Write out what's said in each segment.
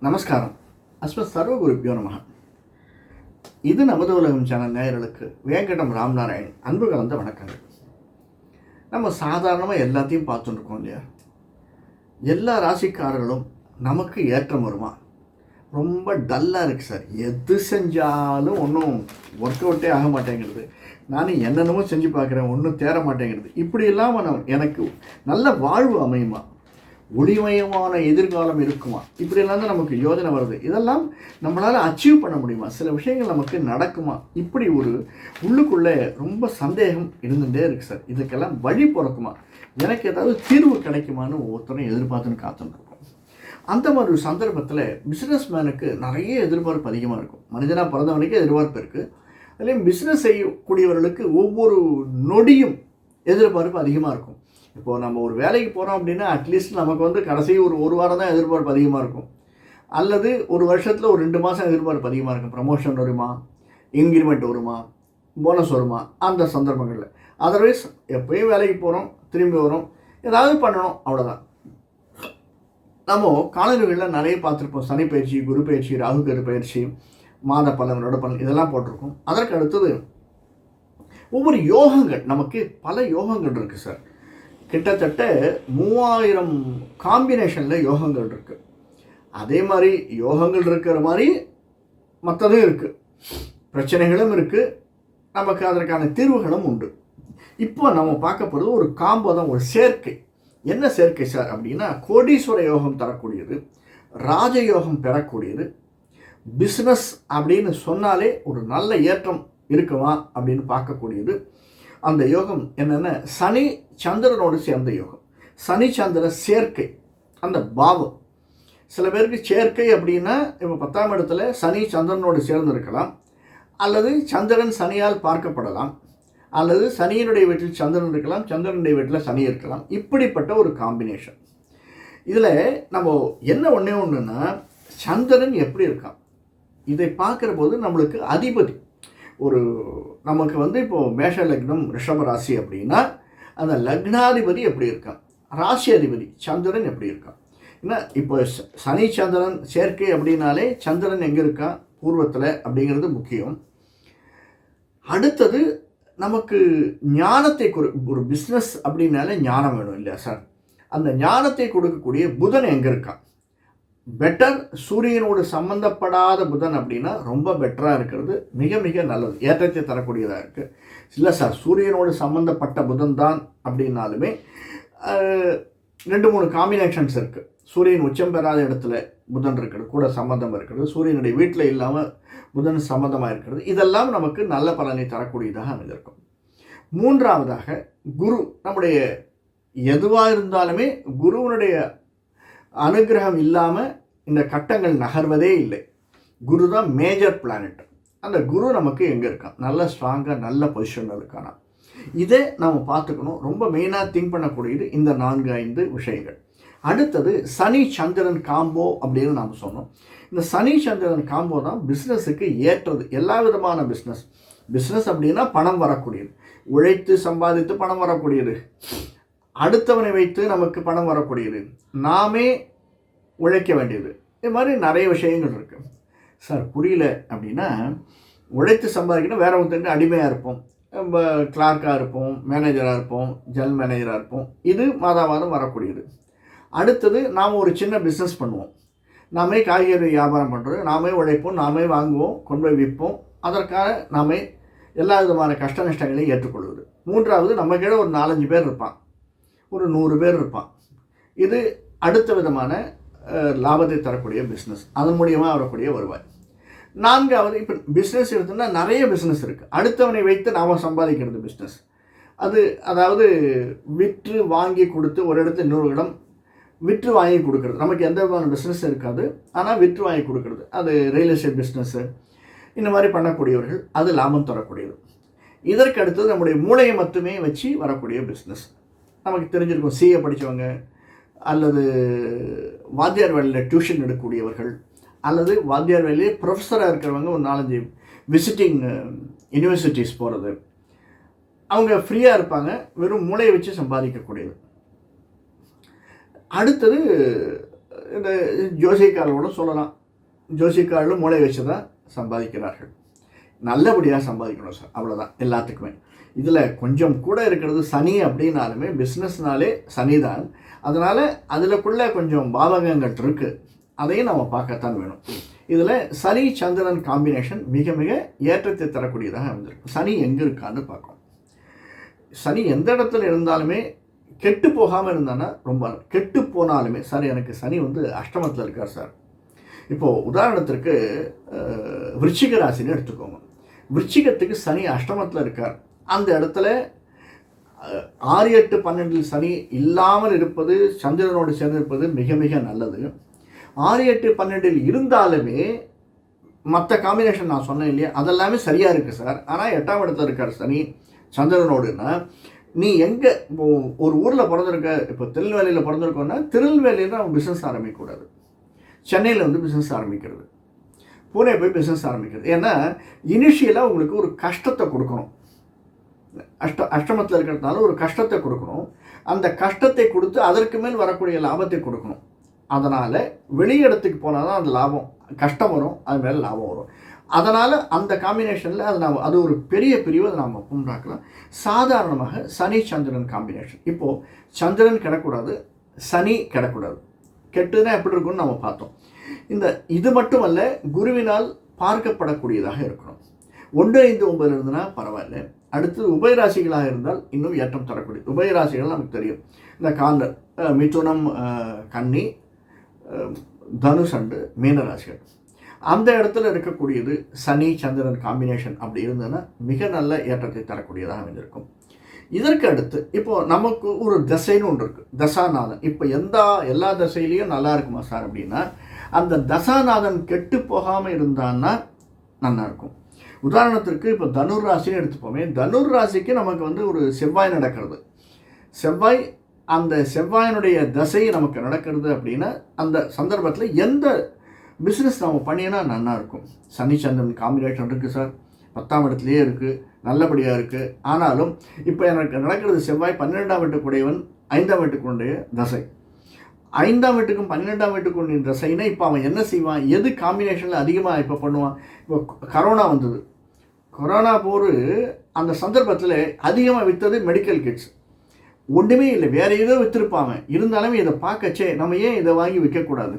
நமஸ்காரம். அஸ்மத் சர்வகுருப்பியோ நமக இது நமது உலகம் சேனல் நேயர்களுக்கு வேங்கடம் ராம்நாராயண் அன்பு கலந்த வணக்கங்கள். நம்ம சாதாரணமாக எல்லாத்தையும் பார்த்துட்டு இருக்கோம் இல்லையா? எல்லா ராசிக்காரர்களும் நமக்கு ஏற்றம் வருமா? ரொம்ப டல்லாக இருக்குது சார். எது செஞ்சாலும் ஒன்றும் ஒர்க் அவுட்டே ஆக மாட்டேங்கிறது. நானும் என்னென்னமோ செஞ்சு பார்க்குறேன் ஒன்றும் தேர மாட்டேங்கிறது. இப்படி இல்லாமல் நான் எனக்கு நல்ல வாழ்வு அமையுமா? ஒளிமயமான எதிர்காலம் இருக்குமா? இப்படியெல்லாம் தான் நமக்கு யோஜனை வருது. இதெல்லாம் நம்மளால் அச்சீவ் பண்ண முடியுமா? சில விஷயங்கள் நமக்கு நடக்குமா? இப்படி ஒரு உள்ளுக்குள்ளே ரொம்ப சந்தேகம் இருந்துகிட்டே இருக்குது சார். இதுக்கெல்லாம் வழி பிறக்குமா? எனக்கு ஏதாவது தீர்வு கிடைக்குமான்னு ஒவ்வொருத்தரும் எதிர்பார்த்துன்னு காத்துருக்கோம் அந்த மாதிரி ஒரு சந்தர்ப்பத்தில் பிஸ்னஸ் மேனுக்கு நிறைய எதிர்பார்ப்பு அதிகமாக இருக்கும். மனிதனாக பிறந்தவனுக்கு எதிர்பார்ப்பு இருக்குது அதுலேயும் பிஸ்னஸ் செய்யக்கூடியவர்களுக்கு ஒவ்வொரு நொடியும் எதிர்பார்ப்பு அதிகமாக இருக்கும். இப்போது நம்ம ஒரு வேலைக்கு போகிறோம் அப்படின்னா அட்லீஸ்ட் நமக்கு வந்து கடைசி ஒரு ஒரு வாரம் தான் எதிர்பார்ப்பு அதிகமாக இருக்கும். அல்லது ஒரு வருஷத்தில் ஒரு ரெண்டு மாதம் எதிர்பார்ப்பு அதிகமாக இருக்கும். ப்ரமோஷன் வருமா? இன்க்ரிமெண்ட் வருமா? போனஸ் வருமா? அந்த சந்தர்ப்பங்களில். அதர்வைஸ் எப்போயும் வேலைக்கு போகிறோம் திரும்பி வரும். ஏதாவது பண்ணணும் அவ்வளோதான் நம்ம காலநிலைகளில் நிறைய பார்த்துருப்போம். சனி பயிற்சி குரு பயிற்சி ராகு கரு பயிற்சி மாத பலன் பலன் இதெல்லாம் போட்டிருக்கோம். அதற்கு அடுத்தது ஒவ்வொரு யோகங்கள் நமக்கு பல யோகங்கள் இருக்குது சார். கிட்டத்தட்ட மூவாயிரம் காம்பினேஷனில் யோகங்கள் இருக்குது அதே மாதிரி யோகங்கள் இருக்கிற மாதிரி மற்றதும் இருக்குது பிரச்சனைகளும் இருக்குது நமக்கு அதற்கான தீர்வுகளும் உண்டு. இப்போ நம்ம பார்க்க போகிறது ஒரு காம்போ தான் ஒரு சேர்க்கை. என்ன சேர்க்கை சார் அப்படின்னா கோடீஸ்வர யோகம் தரக்கூடியது ராஜயோகம் பெறக்கூடியது பிஸ்னஸ் அப்படின்னு சொன்னாலே ஒரு நல்ல ஏற்றம் இருக்குமா அப்படின்னு பார்க்கக்கூடியது. அந்த யோகம் என்னென்ன? சனி சந்திரனோடு சேர்ந்த யோகம். சனி சந்திர சேர்க்கை அந்த பாவம். சில பேருக்கு சேர்க்கை அப்படின்னா இப்போ பத்தாம் இடத்துல சனி சந்திரனோடு சேர்ந்து இருக்கலாம் அல்லது சந்திரன் சனியால் பார்க்கப்படலாம். அல்லது சனியினுடைய வீட்டில் சந்திரன் இருக்கலாம் சந்திரனுடைய வீட்டில் சனி இருக்கலாம். இப்படிப்பட்ட ஒரு காம்பினேஷன் இதில் நம்ம என்ன ஒன்றே ஒன்றுன்னா சந்திரன் எப்படி இருக்கான்? இதை பார்க்குற போது நம்மளுக்கு அதிபதி. ஒரு நமக்கு வந்து இப்போது மேஷ லக்னம் ரிஷப ராசி அப்படின்னா அந்த லக்னாதிபதி எப்படி இருக்கான்? ராசி அதிபதி சந்திரன் எப்படி இருக்கான்? ஏன்னா இப்போ சனி சந்திரன் சேர்க்கை அப்படின்னாலே சந்திரன் எங்கே இருக்கான் பூர்வத்தில் அப்படிங்கிறது முக்கியம். அடுத்தது நமக்கு ஞானத்தை கொடு ஒரு பிஸ்னஸ் அப்படின்னாலே ஞானம் வேணும் இல்லையா சார் அந்த ஞானத்தை கொடுக்கக்கூடிய புதன் எங்கே இருக்கான்? பெட்டர் சூரியனோடு சம்மந்தப்படாத புதன் அப்படின்னா ரொம்ப பெட்டராக இருக்கிறது மிக மிக நல்லது ஏற்றத்தை தரக்கூடியதாக இருக்குது இல்லை சார் சூரியனோடு சம்மந்தப்பட்ட புதன் தான் அப்படின்னாலுமே ரெண்டு மூணு காம்பினேஷன்ஸ் இருக்குது சூரியன் உச்சம் பெறாத இடத்துல புதன் இருக்கிறது கூட சம்மந்தம் இருக்கிறது சூரியனுடைய வீட்டில் இல்லாமல் புதன் சம்மந்தமாக இருக்கிறது இதெல்லாம் நமக்கு நல்ல பலனை தரக்கூடியதாக அமைந்திருக்கும். மூன்றாவதாக குரு நம்முடைய எதுவாக இருந்தாலுமே குருவனுடைய அனுகிரகம் இல்லாமல் இந்த கட்டங்கள் நகர்வதே இல்லை. குரு தான் மேஜர் பிளானட் அந்த குரு நமக்கு எங்கே இருக்கான்? நல்ல ஸ்ட்ராங்காக நல்ல பொசிஷனில் இருக்கானா? இதை நம்ம பார்த்துக்கணும். ரொம்ப மெயினாக திங்க் பண்ணக்கூடியது இந்த நான்கு ஐந்து விஷயங்கள். அடுத்தது சனி சந்திரன் காம்போ அப்படின்னு நாம் சொன்னோம். இந்த சனி சந்திரன் காம்போ தான் பிஸ்னஸுக்கு ஏற்றது. எல்லா விதமான பிஸ்னஸ் பிஸ்னஸ் அப்படின்னா பணம் வரக்கூடியது. உழைத்து சம்பாதித்து பணம் வரக்கூடியது. அடுத்தவனை வைத்து நமக்கு பணம் வரக்கூடியது. நாமே உழைக்க வேண்டியது. இது மாதிரி நிறைய விஷயங்கள் இருக்குது சார் புரியல அப்படின்னா உழைத்து சம்பாதிக்கணும். வேற ஒருத்தருக்கு அடிமையாக இருப்போம். நம்ம கிளார்க்காக இருப்போம் மேனேஜராக இருப்போம் ஜெனரல் மேனேஜராக இருப்போம். இது மாதா மாதம் வரக்கூடியது. அடுத்தது நாம் ஒரு சின்ன பிஸ்னஸ் பண்ணுவோம். நாமே காய்கறி வியாபாரம் பண்ணுறது நாமே உழைப்போம் நாமே வாங்குவோம் கொண்டு போய் விற்போம். அதற்காக நாமே எல்லா விதமான கஷ்ட நஷ்டங்களையும் ஏற்றுக்கொள்வது. மூன்றாவது நம்ம கீழே ஒரு நாலஞ்சு பேர் இருப்பான். ஒரு நூறு பேர் இருப்பான். இது அடுத்த விதமான லாபத்தை தரக்கூடிய பிஸ்னஸ் அதன் மூலியமாக வரக்கூடிய வருவாய். நான்காவது இப்போ பிஸ்னஸ் எடுத்தோம்னா நிறைய பிஸ்னஸ் இருக்குது அடுத்தவனை வைத்து நாம் சம்பாதிக்கிறது பிஸ்னஸ் அது அதாவது விற்று வாங்கி கொடுத்து ஒரு இடத்துல இன்னொரு இடம் விற்று வாங்கி கொடுக்குறது. நமக்கு எந்த விதமான பிஸ்னஸ் இருக்காது. ஆனால் விற்று வாங்கி கொடுக்குறது. அது ரியல் எஸ்டேட் பிஸ்னஸ்ஸு இந்த மாதிரி பண்ணக்கூடியவர்கள் அது லாபம் தரக்கூடியது. இதற்கு அடுத்தது நம்முடைய மூளையை மட்டுமே வச்சு வரக்கூடிய பிஸ்னஸ் நமக்கு தெரிஞ்சிருக்கும் சிஏ படித்தவங்க அல்லது வாத்தியார் வேலையில் டியூஷன் எடுக்கக்கூடியவர்கள் அல்லது வாத்தியார் வேலையிலே ப்ரொஃபஸராக இருக்கிறவங்க ஒரு நாலஞ்சு விசிட்டிங் யூனிவர்சிட்டிஸ் போகிறது அவங்க ஃப்ரீயாக இருப்பாங்க. வெறும் மூளையை வச்சு சம்பாதிக்கக்கூடியது. அடுத்தது இந்த ஜோசியக்காரோட சொல்லலாம். ஜோசியக்காரர்களும் மூளை வச்சு தான் சம்பாதிக்கிறார்கள். நல்லபடியாக சம்பாதிக்கணும் சார். அவ்வளோதான் எல்லாத்துக்குமே. இதில் கொஞ்சம் கூட இருக்கிறது சனி அப்படின்னாலுமே பிஸ்னஸ்னாலே சனி தான். அதனால் அதிலக்குள்ளே கொஞ்சம் பாதகங்கள் இருக்குது அதையும் நம்ம பார்க்கத்தான் வேணும். இதில் சனி சந்திரன் காம்பினேஷன் மிக மிக ஏற்றத்தை தரக்கூடியதாக இருந்திருக்கு சனி எங்கே இருக்கான்னு பார்க்கணும் சனி எந்த இடத்துல இருந்தாலுமே கெட்டு போகாமல் இருந்தானா ரொம்ப கெட்டு போனாலுமே சார் எனக்கு சனி வந்து அஷ்டமத்தில் இருக்கார் சார். இப்போது உதாரணத்திற்கு விருச்சிக ராசின்னு எடுத்துக்கோங்க. விருச்சிகத்துக்கு சனி அஷ்டமத்தில் இருக்கார். அந்த இடத்துல ஆறு எட்டு பன்னெண்டில் சனி இல்லாமல் இருப்பது சந்திரனோடு சேர்ந்திருப்பது மிக மிக நல்லது. ஆறு எட்டு பன்னெண்டில் இருந்தாலுமே மற்ற காம்பினேஷன் நான் சொன்னேன் இல்லையா? அதெல்லாமே சரியாக இருக்குது சார். ஆனால் எட்டாம் இடத்துல இருக்கார் சனி சந்திரனோடுன்னா நீ எங்கே இப்போ ஒரு ஊரில் பிறந்திருக்க இப்போ திருநெல்வேலியில் பிறந்திருக்கோன்னா திருநெல்வேலியில் அவன் பிஸ்னஸ் ஆரம்பிக்கக்கூடாது. சென்னையில் வந்து பிஸ்னஸ் ஆரம்பிக்கிறது. பூனே போய் பிஸ்னஸ் ஆரம்பிக்கிறது. ஏன்னா இனிஷியலாக உங்களுக்கு ஒரு கஷ்டத்தை கொடுக்கணும். அஷ்ட அஷ்டமத்தில் இருக்கிறதுனால ஒரு கஷ்டத்தை கொடுக்கணும். அந்த கஷ்டத்தை கொடுத்து அதற்கு மேல் வரக்கூடிய லாபத்தை கொடுக்கணும். அதனால் வெளியிடத்துக்கு போனால் தான் அந்த லாபம். கஷ்டம் வரும் அது மேலே லாபம் வரும். அதனால் அந்த காம்பினேஷனில் அது நாம் அது ஒரு பெரிய பிரிவு அதை நாம் உண்டாக்கலாம். சாதாரணமாக சனி சந்திரன் காம்பினேஷன் இப்போது சந்திரன் கிடக்கூடாது சனி கிடக்கூடாது கெட்டுதான் எப்படி இருக்கும்னு நம்ம பார்த்தோம். இந்த இது மட்டுமல்ல குருவினால் பார்க்கப்படக்கூடியதாக இருக்கணும். ஒன்று ஐந்து ஒன்பதுல இருந்துன்னா பரவாயில்ல. அடுத்து உபயராசிகளாக இருந்தால் இன்னும் ஏற்றம் தரக்கூடிய உபயராசிகள் நமக்கு தெரியும். இந்த காந்தர் மிதுனம் கன்னி தனுஷண்டு மீனராசிகள். அந்த இடத்துல இருக்கக்கூடியது சனி சந்திரன் காம்பினேஷன் அப்படி இருந்ததுன்னா மிக நல்ல ஏற்றத்தை தரக்கூடியதாக அமைந்திருக்கும். இதற்கு அடுத்து இப்போது நமக்கு ஒரு தசைன்னு ஒன்று இருக்குது தசாநாதன். இப்போ எந்த எல்லா தசையிலையும் நல்லா இருக்குமா சார் அப்படின்னா அந்த தசாநாதன் கெட்டு போகாமல் இருந்தான்னா நல்லாயிருக்கும் உதாரணத்திற்கு இப்போ தனுர் ராசின்னு எடுத்துப்போமே. தனுர் ராசிக்கு நமக்கு வந்து ஒரு செவ்வாய் நடக்கிறது. செவ்வாய் அந்த செவ்வாயினுடைய தசை நமக்கு நடக்கிறது அப்படின்னா அந்த சந்தர்ப்பத்தில் எந்த பிஸ்னஸ் நம்ம பண்ணினா நல்லாயிருக்கும் சனி சந்திரன் காம்பினேஷன் இருக்குது சார் பத்தாம் இடத்துலையே இருக்குது நல்லபடியாக இருக்குது ஆனாலும் இப்போ எனக்கு நடக்கிறது செவ்வாய் பன்னிரெண்டாம் வீட்டுக்குடையவன் ஐந்தாம் வீட்டுக்குடைய தசை. ஐந்தாம் வீட்டுக்கும் பன்னிரெண்டாம் வீட்டுக்குடைய தசைனா இப்போ அவன் என்ன செய்வான்? எது காம்பினேஷனில் அதிகமாக இப்போ பண்ணுவான்? இப்போ கரோனா வந்தது. கொரோனா போர் அந்த சந்தர்ப்பத்தில் அதிகமாக விற்றது மெடிக்கல் கிட்ஸ் ஒன்றுமே இல்லை. வேற ஏதோ விற்றுருப்பாங்க இருந்தாலுமே இதை பார்க்கச்சே. நம்ம ஏன் இதை வாங்கி விற்கக்கூடாது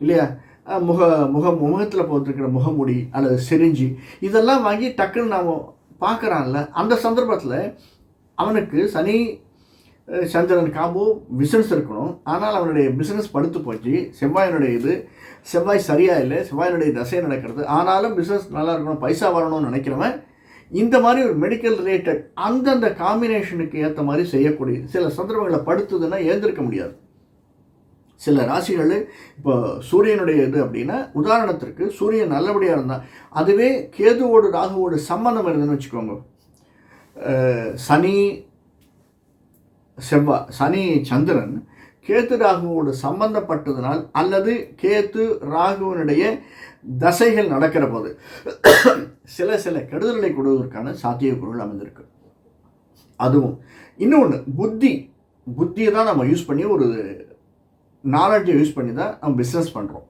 இல்லையா? அஹ் முக முகம் முகத்தில் போட்டிருக்கிற முகமுடி அல்லது செரிஞ்சி இதெல்லாம் வாங்கி டக்குன்னு நாம் பார்க்குறான்ல. அந்த சந்தர்ப்பத்தில் அவனுக்கு சனி சந்திரன் காம்போ பிஸ்னஸ் இருக்கணும். ஆனால் அவனுடைய பிஸ்னஸ் படுத்து போச்சு. செவ்வாயினுடைய இது செவ்வாய் சரியாக இல்லை செவ்வாயினுடைய தசை நடக்கிறது. ஆனாலும் பிஸ்னஸ் நல்லா இருக்கணும் பைசா வரணும்னு நினைக்கிறவன் இந்த மாதிரி ஒரு மெடிக்கல் ரிலேட்டட் அந்தந்த காம்பினேஷனுக்கு ஏற்ற மாதிரி செய்யக்கூடிய சில சந்தர்ப்பங்களை படுத்துதுன்னா எழுந்திருக்க முடியாது. சில ராசிகள் இப்போ சூரியனுடைய இது அப்படின்னா உதாரணத்திற்கு சூரியன் நல்லபடியாக இருந்தால் அதுவே கேதுவோடு ராகுவோடு சம்மந்தம் இருந்ததுன்னு வச்சுக்கோங்க. சனி செவ்வாய் சனி சந்திரன் கேத்து ராகுவோடு சம்பந்தப்பட்டதனால் அல்லது கேத்து ராகுவினுடைய தசைகள் நடக்கிற போது சில சில கெடுதல்களை கொடுவதற்கான சாத்தியக்கூறுகள் அமைந்திருக்கு. அதுவும். இன்னொன்று புத்தி. புத்தியை தான் நம்ம யூஸ் பண்ணி ஒரு நாலேஜை யூஸ் பண்ணி தான் நம்ம பிஸ்னஸ் பண்ணுறோம்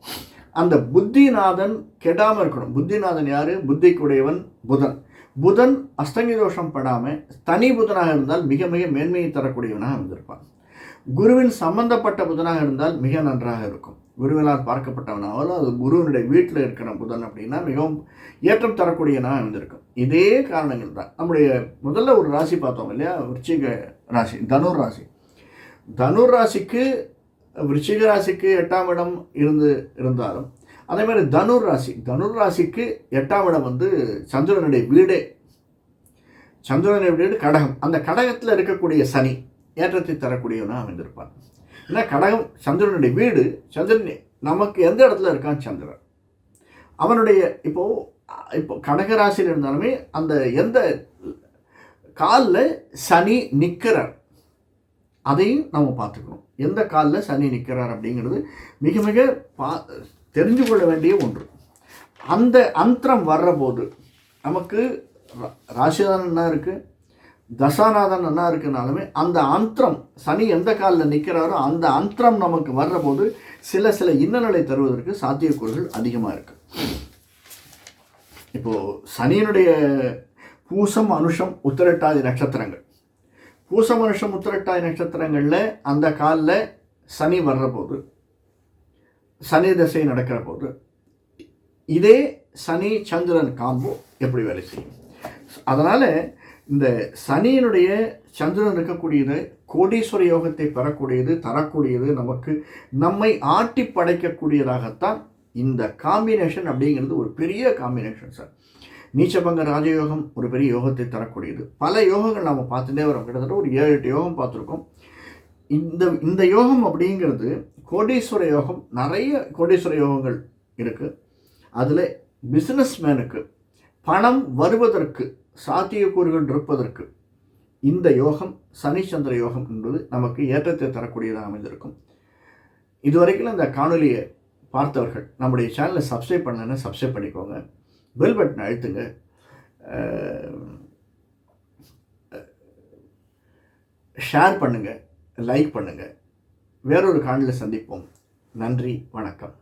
அந்த புத்திநாதன் கெடாமல் இருக்கணும். புத்திநாதன் யார்? புத்திக்குடையவன் புதன். புதன் அஸ்தங்கி தோஷம் படாமல் தனி புதனாக இருந்தால் மிக மிக மேன்மையை தரக்கூடியவனாக இருந்திருப்பான். குருவின் சம்பந்தப்பட்ட புதனாக இருந்தால் மிக நன்றாக இருக்கும். குருவினால் பார்க்கப்பட்டவனாவோ அது குருவினுடைய வீட்டில் இருக்கிற புதன் அப்படின்னா மிகவும் ஏற்றம் தரக்கூடியனாக இருந்திருக்கும். இதே காரணங்கள் தான். நம்முடைய முதல்ல ஒரு ராசி பார்த்தோம் இல்லையா? விருச்சிக ராசி தனுர் ராசி. தனுர் ராசிக்கு விருச்சிக ராசிக்கு எட்டாம் இடம் இருந்து இருந்தாலும் அதே மாதிரி தனுர் ராசி தனுர் ராசிக்கு எட்டாம் இடம் வந்து சந்திரனுடைய வீடே. சந்திரனுடைய வீடு கடகம். அந்த கடகத்தில் இருக்கக்கூடிய சனி ஏற்றத்தை தரக்கூடியவனாக அமைந்திருப்பான். ஏன்னா கடகம் சந்திரனுடைய வீடு சந்திரன் நமக்கு எந்த இடத்துல இருக்கான்? சந்திரன். அவனுடைய இப்போது இப்போ கடக ராசியில் இருந்தாலுமே அந்த எந்த காலில் சனி நிற்கிறார் அதையும் நம்ம பார்த்துக்கணும். எந்த காலில் சனி நிற்கிறார் அப்படிங்கிறது மிக மிக பா தெரிஞ்சு கொள்ள வேண்டிய ஒன்று. அந்த அந்தரம் வர்ற போது நமக்கு ரா- ராசிதான் என்ன இருக்குது தசாநாதன் என்ன இருக்குனாலுமே அந்த அந்திரம் சனி எந்த காலில் நிற்கிறாரோ அந்த அந்திரம் நமக்கு வர்ற போது சில சில இன்னநிலை தருவதற்கு சாத்தியக்கூறுகள் அதிகமாக இருக்குது இப்போது சனியினுடைய பூசம் அனுஷம் உத்திரட்டாதி நட்சத்திரங்கள். பூச மனுஷம் உத்திரட்டாதி நட்சத்திரங்களில் அந்த காலில் சனி வர்ற போது சனி தசை நடக்கிற போது இதே சனி சந்திரன் காம்போ எப்படி வேலை செய்யும்? அதனால் இந்த சனியினுடைய சந்திரன் இருக்கக்கூடியது கோடீஸ்வர யோகத்தை பெறக்கூடியது தரக்கூடியது நமக்கு நம்மை ஆட்டி படைக்கக்கூடியதாகத்தான் இந்த காம்பினேஷன் அப்படிங்கிறது ஒரு பெரிய காம்பினேஷன் சார் நீச்சபங்க ராஜயோகம் ஒரு பெரிய யோகத்தை தரக்கூடியது. பல யோகங்கள் நாம் பார்த்துட்டே வரோம். கிட்டத்தட்ட ஒரு ஏழு எட்டு யோகம் பார்த்துருக்கோம். இந்த இந்த யோகம் அப்படிங்கிறது கோடீஸ்வர யோகம் நிறைய கோடீஸ்வர யோகங்கள் இருக்குது அதில் பிஸ்னஸ்மேனுக்கு பணம் வருவதற்கு சாத்தியக்கூறுகள் இருப்பதற்கு இந்த யோகம் சனிச்சந்திர யோகம் என்பது நமக்கு ஏற்றத்தை தரக்கூடியதாக அமைந்திருக்கும். இதுவரைக்கும் இந்த காணொலியை பார்த்தவர்கள் நம்முடைய சேனலை சப்ஸ்கிரைப் பண்ணலன்னா சப்ஸ்கிரைப் பண்ணிக்கோங்க. பெல் பட்டன் அழுத்துங்க. ஷேர் பண்ணுங்கள் லைக் பண்ணுங்கள் வேறொரு காணொலியில் சந்திப்போம். நன்றி வணக்கம்.